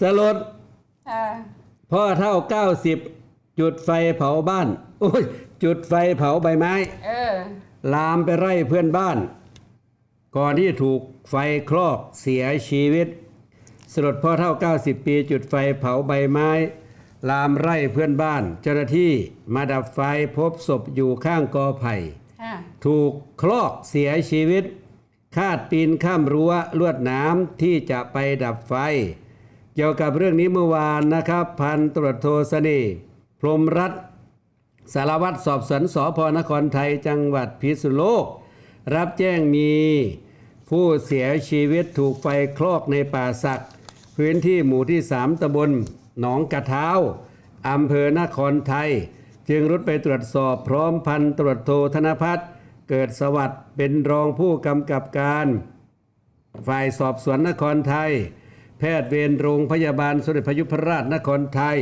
สลดค่ะพ่อเท่าเก้าสิบจุดไฟเผาบ้านโอ้ยจุดไฟเผาใบไม้ เออ ลามไปไร่เพื่อนบ้าน ก่อนที่ถูกไฟคลอกเสียชีวิต สลดพ่อเท่า 90 ปี จุดไฟเผาใบไม้ ลามไร่เพื่อนบ้าน เจ้าหน้าที่มาดับไฟพบศพอยู่ข้างกอไผ่ค่ะถูกคลอกเสียชีวิต คาดปีนข้ามรั้วลวดหน้ำที่จะไปดับไฟ เกี่ยวกับเรื่องนี้เมื่อวานนะครับ พันตรวจโทสนีพรหมรัตน์สารวัตรสอบสวนสพนครไทยจังหวัดพิษณุโลก รับแจ้งมีผู้เสียชีวิตถูกไฟคลอกในป่าสักพื้นที่หมู่ที่ 3ตำบลหนองกระเท้าอำเภอนครไทย จึงรุดไปตรวจสอบพร้อมพันตรวจโทธนพัฒน์เกิดสวัสดิ์เป็นรองผู้กำกับการ ฝ่ายสอบสวนนครไทย แพทย์เวรโรงพยาบาลสมเด็จพยุพราชนครไทย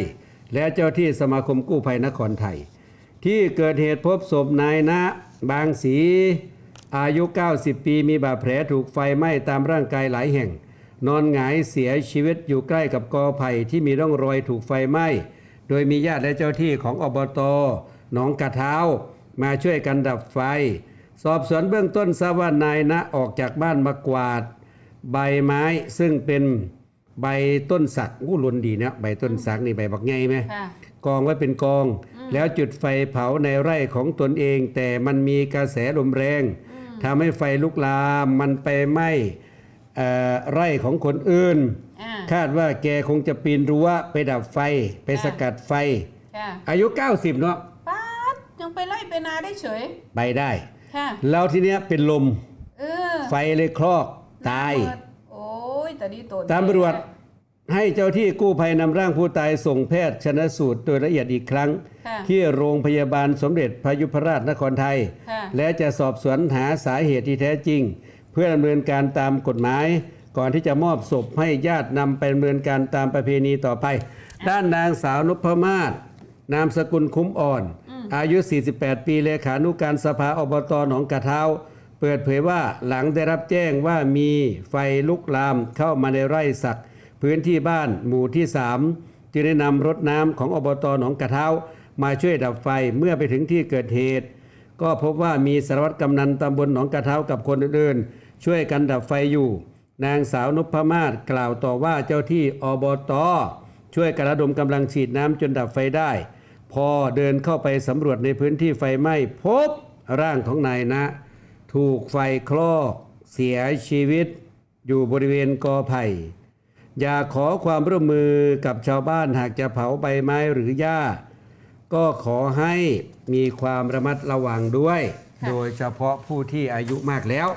และเจ้าที่สมาคมกู้ภัยนครไทย ที่เกิดเหตุพบศพนายณบางศรีอายุ 90 ปีมีบาดแผลถูกไฟไหม้ตามร่างกายหลายแห่ง นอนหงายเสียชีวิตอยู่ใกล้กับกอไผ่ที่มีร่องรอยถูกไฟไหม้ โดยมีญาติและเจ้าที่ของอบตหนองกระเท้า มาช่วยกันดับไฟ สอบสวนเบื้องต้นทราบว่านายณออกจากบ้านมากวาด ใบไม้ซึ่งเป็น ใบต้นสักอู้ลุนดีนะใบต้นสักนี่ใบบักไงไหมค่ะกองไว้เป็นกอง แล้วจุดไฟเผาในไร่ของตนเอง แต่มันมีกระแสลมแรงทำให้ไฟลุกลามมันไปไหม้เอ่อไร่ของคนอื่น อ่าคาดว่าแกคงจะปีนรั้วไปดับไฟไปสกัดไฟ ค่ะอายุ 90 เนาะป๊าดยังไปไล่ไปนาได้เฉย ไปได้ ค่ะ แล้วทีเนี้ยเป็นลมเออไฟเลยคลอกตายเปิดโอ้ยแต่ดี ตัวตามตำรวจให้เจ้าที่กู้ภัยนำร่างผู้ตายส่งแพทย์ชนสูตรโดยละเอียดอีกครั้งค่ะที่โรงพยาบาลสมเด็จพระยุพราชนครไทยค่ะและจะสอบสวนหาสาเหตุที่แท้จริง เพื่อดำเนินการตามกฎหมาย ก่อนที่จะมอบศพให้ญาตินำไปดำเนินการตามประเพณีต่อไป ด้านนางสาวนพมาศนามสกุลคุ้มอ่อน อายุ 48 ปีเลขานุการสภาอบตหนองกระเท้า เปิดเผยว่าหลังได้รับแจ้งว่ามีไฟลุกลามเข้ามาในไร่สัก พื้นที่บ้านหมู่ที่ 3 จึงได้นำรถน้ำของอบตหนองกระเท้า มาช่วยดับไฟเมื่อไปถึงที่เกิดเหตุ ก็พบว่ามีสารวัตรกำนันตำบลหนองกระเท้ากับคนอื่นๆ ช่วยกันดับไฟอยู่ นางสาวนพมาศกล่าวต่อว่าเจ้าที่อบตช่วยกระดมกำลังฉีดน้ำจนดับไฟได้ พอเดินเข้าไปสำรวจในพื้นที่ไฟไหม้พบร่างของนายนะ ถูกไฟคลอก เสียชีวิต อยู่บริเวณกอไผ่ อยากขอความร่วมมือกับชาวบ้านหากจะเผาใบไม้หรือหญ้า ก็ขอให้มีความระมัดระวังด้วยค่ะโดยเฉพาะผู้ที่อายุมากแล้ว